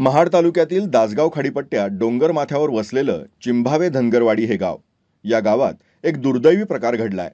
महाड तालुक्यातील दासगाव खाडीपट्ट्यात डोंगर माथ्यावर वसलेलं चिंभावे धनगरवाडी हे गाव या गावात एक दुर्दैवी प्रकार घडलाय.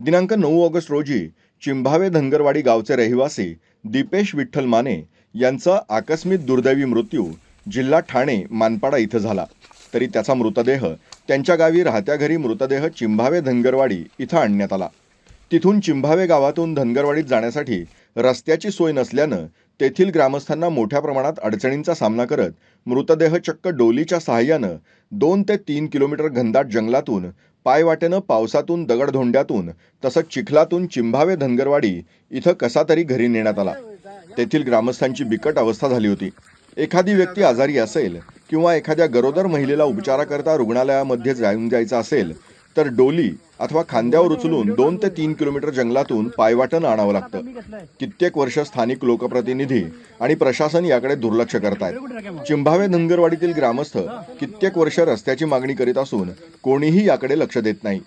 दिनांक नऊ ऑगस्ट रोजी चिंभावे धनगरवाडी गावचे रहिवासी दीपेश विठ्ठल माने यांचा आकस्मिक दुर्दैवी मृत्यू जिल्हा ठाणे मानपाडा इथं झाला. तरी त्याचा मृतदेह त्यांच्या गावी राहत्या घरी मृतदेह चिंभावे धनगरवाडी इथं आणण्यात आला. तिथून चिंभावे गावातून धनगरवाडीत जाण्यासाठी रस्त्याची सोय नसल्यानं तेथील ग्रामस्थांना मोठ्या प्रमाणात अडचणींचा सामना करत मृतदेह चक्क डोलीच्या सहाय्यानं दोन ते तीन किलोमीटर घनदाट जंगलातून पायवाटेनं पावसातून दगडधोंड्यातून तसंच चिखलातून चिंभावे धनगरवाडी इथं कसा तरी घरी नेण्यात आला. तेथील ग्रामस्थांची बिकट अवस्था झाली होती. एखादी व्यक्ती आजारी असेल किंवा एखाद्या गरोदर महिलेला उपचाराकरता रुग्णालयामध्ये जाऊन जायचं असेल तर डोली अथवा खांद्यावर उचलून दोन ते तीन किलोमीटर जंगलातून पायवाटन आणावं लागतं. कित्येक वर्ष स्थानिक लोकप्रतिनिधी आणि प्रशासन याकडे दुर्लक्ष करतायत. चिंभावे धनगरवाडीतील ग्रामस्थ कित्येक वर्ष रस्त्याची मागणी करीत असून कोणीही याकडे लक्ष देत नाही.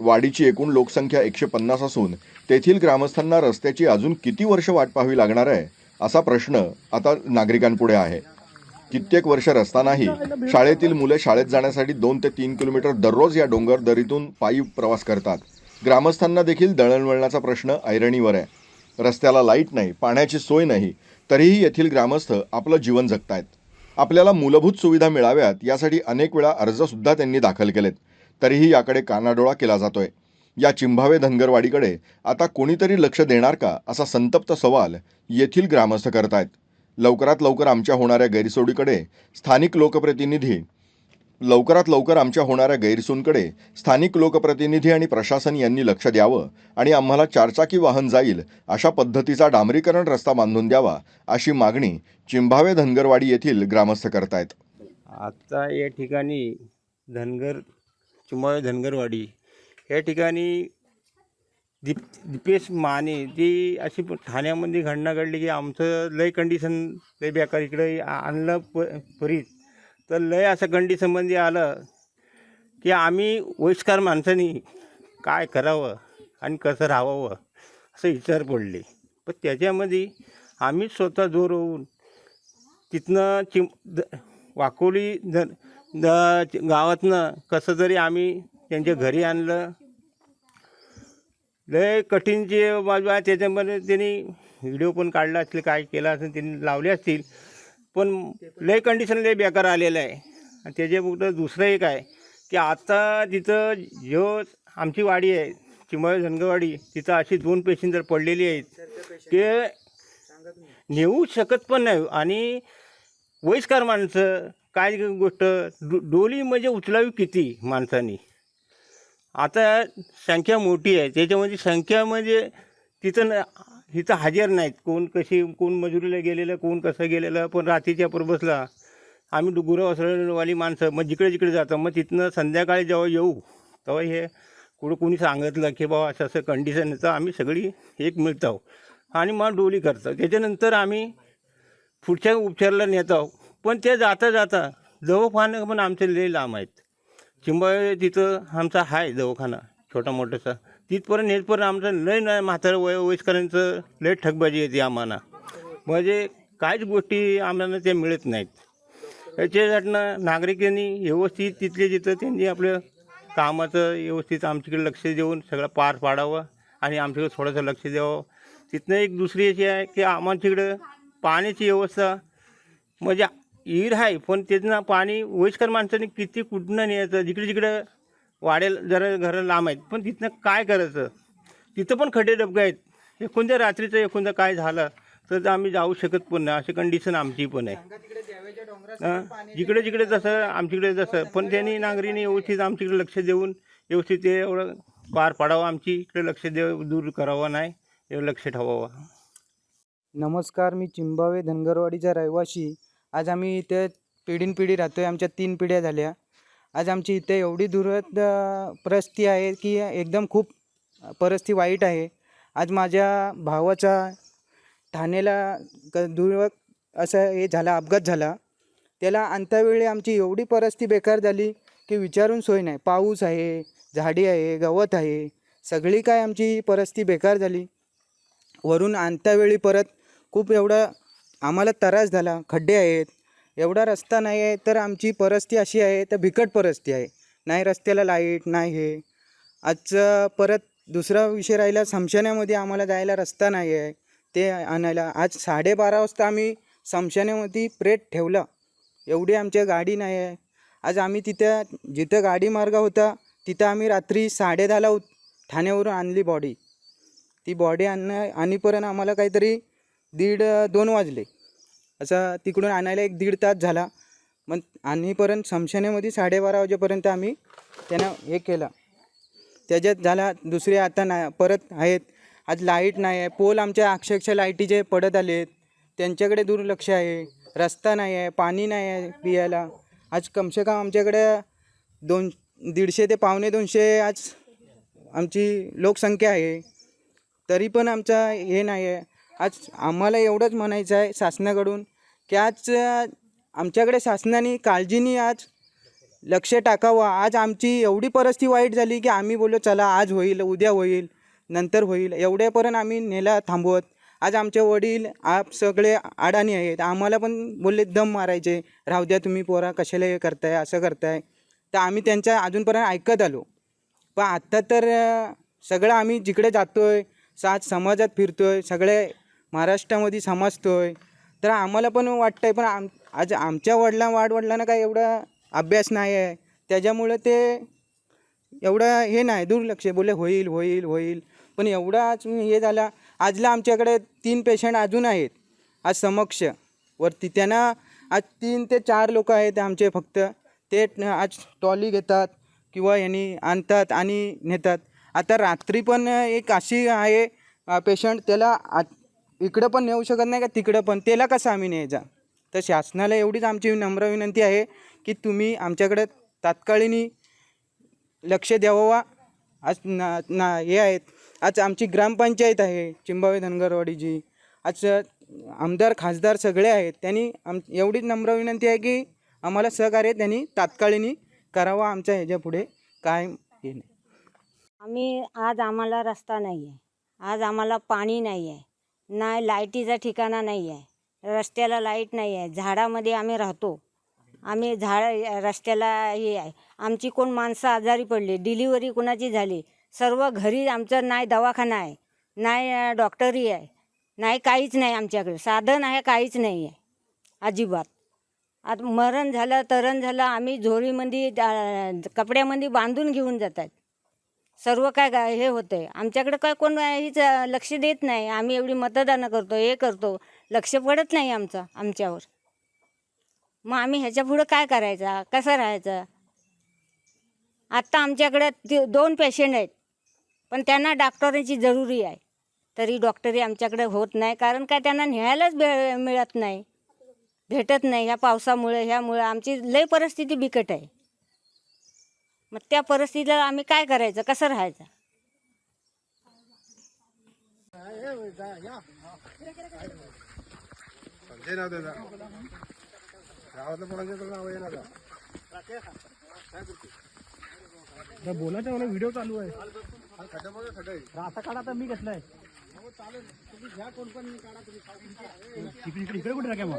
वाडीची एकूण लोकसंख्या एकशे पन्नास असून तेथील ग्रामस्थांना रस्त्याची अजून किती वर्ष वाट पाहावी लागणार आहे असा प्रश्न आता नागरिकांपुढे आहे. कित्येक वर्ष रस्तानाही शाळेतील मुले शाळेत जाण्यासाठी दोन ते तीन किलोमीटर दररोज या डोंगर दरीतून पायी प्रवास करतात. ग्रामस्थांना देखील दळणवळणाचा प्रश्न ऐरणीवर आहे. रस्त्याला लाइट नाही पाण्याची सोय नाही तरीही येथील ग्रामस्थ आपलं जीवन जगतायत. आपल्याला मूलभूत सुविधा मिळाव्यात यासाठी अनेक वेळा अर्जसुद्धा त्यांनी दाखल केलेत. तरीही याकडे कानाडोळा केला जातोय. या चिंभावे धनगरवाडीकडे आता कोणीतरी लक्ष देणार का असा संतप्त सवाल येथील ग्रामस्थ करतायत. लवकरात लवकर आमच्या होणाऱ्या गैरसोडीकडे स्थानिक लोकप्रतिनिधी लवकरात लवकर आमच्या होणाऱ्या गैरसूंकडे स्थानिक लोकप्रतिनिधी आणि प्रशासन यांनी लक्ष द्यावं आणि आम्हाला चारचाकी वाहन जाईल अशा पद्धतीचा डांबरीकरण रस्ता बांधून द्यावा अशी मागणी चिंभावे धनगरवाडी येथील ग्रामस्थ करतायत. आता या ठिकाणी धनगर चिंभावे धनगरवाडी या ठिकाणी दीप दीपेश माने ती अशी ठाण्यामध्ये घटना घडली की आमचं लय कंडिशन लय बेकार इकडे आणलं प परीत. तर लय असं कंडिशनमध्ये आलं की आम्ही वयस्कार माणसांनी काय करावं आणि कसं राहावं असं विचार पडले. पण त्याच्यामध्ये आम्ही स्वतः जोर होऊन तिथनं चिम द वाकोली द गावातनं कसं तरी आम्ही त्यांच्या घरी आणलं लय कठीण जे बाजू आहे त्याच्यामध्ये त्यांनी व्हिडिओ पण काढला असतील काय केला असेल त्यांनी लावले असतील. पण लय कंडिशन लय बेकार आलेलं आहे. आणि त्याच्या दुसरं एक आहे की आता तिथं जो आमची वाडी आहे चिमळ झनगवाडी तिथं अशी दोन पेशंट जर पडलेली आहेत ते नेऊ शकत पण नाही. आणि वयस्कर माणसं काय गोष्ट डो डोली म्हणजे उचलावी किती माणसांनी? आता संख्या मोठी आहे. त्याच्यामध्ये संख्या म्हणजे तिथं न तिथं हजर नाहीत. कोण कशी कोण मजुरीला गेलेलं कोण कसं गेलेलं पण रात्रीच्या बसला. आम्ही डुगुरं गुरं वासरवाली माणसं मग जिकडे जिकडे जातं मग तिथनं संध्याकाळी जेव्हा येऊ तेव्हा हे कुठं कोणी सांगितलं की बाबा असं असं कंडिशन येतं आम्ही सगळी एक मिळतो. आणि मग डोली करतो. त्याच्यानंतर आम्ही पुढच्या उपचाराला नेतो. पण ते जाता जाता दवाखाना पण आमचे लय लांब आहेत. चिंबाळे तिथं आमचा आहे दवाखाना छोटा मोठासा. तिथपर्यंत नेटपर्यंत आमचं लय नाही म्हातारं वय वयस्करांचं लय ठगबाजी येते आम्हाला. म्हणजे काहीच गोष्टी आम्हाला त्या मिळत नाहीत. याच्यासाठीनं नागरिकांनी व्यवस्थित तिथले जिथं त्यांनी आपलं कामाचं व्यवस्थित आमच्याकडे लक्ष देऊन सगळं पार पाडावं आणि आमच्याकडे थोडंसं लक्ष द्यावं. तिथनं एक दुसरी अशी आहे की आमच्याकडं पाण्याची व्यवस्था म्हणजे विहीर आहे पण त्यातनं पाणी वयस्कर माणसाने किती कुठनं न्यायचं? जिकडे जिकडं वाढेल जरा घरं लांब आहेत पण तिथनं काय करायचं? तिथं पण खड्डे डबके आहेत. एकोणत्या रात्रीचं एकोणत्या काय झालं तर आम्ही जाऊ शकत पण नाही. अशी कंडिशन आमची पण आहे. हं? जिकडे जिकडे जसं आमच्याकडे जसं पण त्यांनी नागरिकांनी व्यवस्थित आमच्याकडे लक्ष देऊन व्यवस्थित ते एवढं पार पाडावं आमची. इकडे लक्ष देव दूर करावं नाही एवढं लक्ष ठेवावं. नमस्कार मी चिंबावे धनगरवाडीचा रहिवासी आज आम्ही इथे पिढीनपिढी राहतो आहे आमच्या तीन पिढ्या झाल्या. आज आमची इथे एवढी दुरत परिस्थिती आहे की एकदम खूप परिस्थिती वाईट आहे. आज माझ्या भावाचा ठाण्याला क दुर्ग असं हे झाला अपघात झाला. त्याला अंतावेळी आमची एवढी परिस्थिती बेकार झाली की विचारून सोय नाही. पाऊस आहे झाडी आहे गवत आहे सगळी काय आमची परिस्थिती बेकार झाली. वरून आणतावेळी परत खूप एवढं आम्हाला त्रास झाला खड्डे आहेत एवढा रस्ता नाही आहे तर आमची परिस्थिती अशी आहे तर बिकट परिस्थिती आहे. नाही रस्त्याला लाइट नाही हे. आजचं परत दुसरा विषय राहिला समशान्यामध्ये आम्हाला जायला रस्ता नाही आहे. ते आणायला आज साडेबारा वाजता आम्ही समशान्यामध्ये प्रेट ठेवला. एवढी आमच्या गाडी नाही आहे. आज आम्ही तिथं जिथं गाडी मार्ग होता तिथं आम्ही रात्री साडेदहाला उत ठाण्यावरून आणली बॉडी ती बॉडी आणणं आणीपर्यंत आम्हाला काहीतरी दीड दोन वाजले. असं तिकडून आणायला एक दीड तास झाला. मग आणीपर्यंत समशानेमध्ये साडेबारा वाजेपर्यंत आम्ही त्यानं हे केलं. त्याच्यात झाला दुसरे आता ना परत आहेत. आज लाइट नाही आहे. पोल आमच्या अक्षरशः लाईटीचे पडत आले आहेत त्यांच्याकडे दुर्लक्ष आहे. रस्ता नाही आहे. पाणी नाही आहे पियाला. आज कमसे कम आमच्याकडे दोन दीडशे ते पावणे दोनशे आज आमची लोकसंख्या आहे. तरी पण आमचा हे नाही आहे. आज आम्हाला एवढंच म्हणायचं आहे शासनाकडून की आज आमच्याकडे शासनाने काळजीने आज लक्ष टाकावं. आज आमची एवढी परिस्थिती वाईट झाली की आम्ही बोललो चला आज होईल उद्या होईल नंतर होईल. एवढ्यापर्यंत आम्ही नेला थांबवत. आज आमचे वडील आप सगळे अडाणी आहेत. आम्हाला पण बोलले दम मारायचे. राहू द्या तुम्ही पोरा कशाला हे करताय असं करताय. तर आम्ही त्यांच्या अजूनपर्यंत ऐकत आलो. पण आत्ता तर सगळं आम्ही जिकडे जातो आहे सात समाजात फिरतो आहे सगळे महाराष्ट्रामध्ये समजतो आहे तर आम्हाला पण वाटतं आहे पण आम आज आमच्या वडिला वाडवडिलांना काय एवढा अभ्यास नाही आहे त्याच्यामुळं ते एवढं हे नाही दुर्लक्ष बोले होईल होईल होईल. पण एवढं आज हे झाला आजला आमच्याकडे तीन पेशंट अजून आहेत आज समक्ष. वरती त्यांना आज तीन ते चार लोक आहेत आमचे फक्त. ते आज ट्रॉली घेतात किंवा यांनी आणतात आणि नेतात. आता रात्री पण एक अशी आहे पेशंट त्याला आ इकडं पण नेऊ शकत नाही का? तिकडं पण. त्याला कसं आम्ही न्यायचा तर शासनाला एवढीच आमची नम्र विनंती आहे की तुम्ही आमच्याकडे तात्काळीनी लक्ष द्यावा. आज ना ना हे आहेत. आज आमची ग्रामपंचायत आहे चिंबावे धनगरवाडीची. आज आमदार खासदार सगळे आहेत. त्यांनी आम एवढीच नम्र विनंती आहे की आम्हाला सहकार्य त्यांनी तात्काळीनी करावा. आमच्या ह्याच्या पुढे काय हे नाही. आम्ही आज आम्हाला रस्ता नाही आहे आज आम्हाला पाणी नाही आहे नाही लाईटीचा ठिकाणा नाही आहे रस्त्याला लाइट नाही आहे झाडामध्ये आम्ही राहतो. आम्ही झाड रस्त्याला हे आहे. आमची कोण माणसं आजारी पडली डिलिव्हरी कोणाची झाली? सर्व घरी आमचं नाही दवाखाना आहे नाही डॉक्टरही आहे नाही काहीच नाही आमच्याकडे. साधन आहे काहीच नाही आहे अजिबात. आता मरण झालं तरण झालं आम्ही झोळीमध्ये कपड्यामध्ये बांधून घेऊन जातात. सर्व काय गा हे होतंय. आमच्याकडे काय कोण हीच लक्ष देत नाही. आम्ही एवढी मतदानं करतो हे करतो. लक्ष पडत नाही आमचं आमच्यावर. मग आम्ही ह्याच्या पुढं काय करायचा? कसं राहायचं? आत्ता आमच्याकडे दोन पेशंट आहेत. पण त्यांना डॉक्टरांची जरुरी आहे. तरी डॉक्टरी आमच्याकडे होत नाही. कारण काय त्यांना न्यायलाच भे मिळत नाही. भेटत नाही. ह्या पावसामुळे ह्यामुळे आमची लय परिस्थिती बिकट आहे. मग त्या परिस्थितीला आम्ही काय करायचं? कसं राहायचं? बोलायचं मला व्हिडिओ चालू आहे. आता काढा तर मी घेतलाय. इकडे इकडे इकडे कुठे टाक्या मग?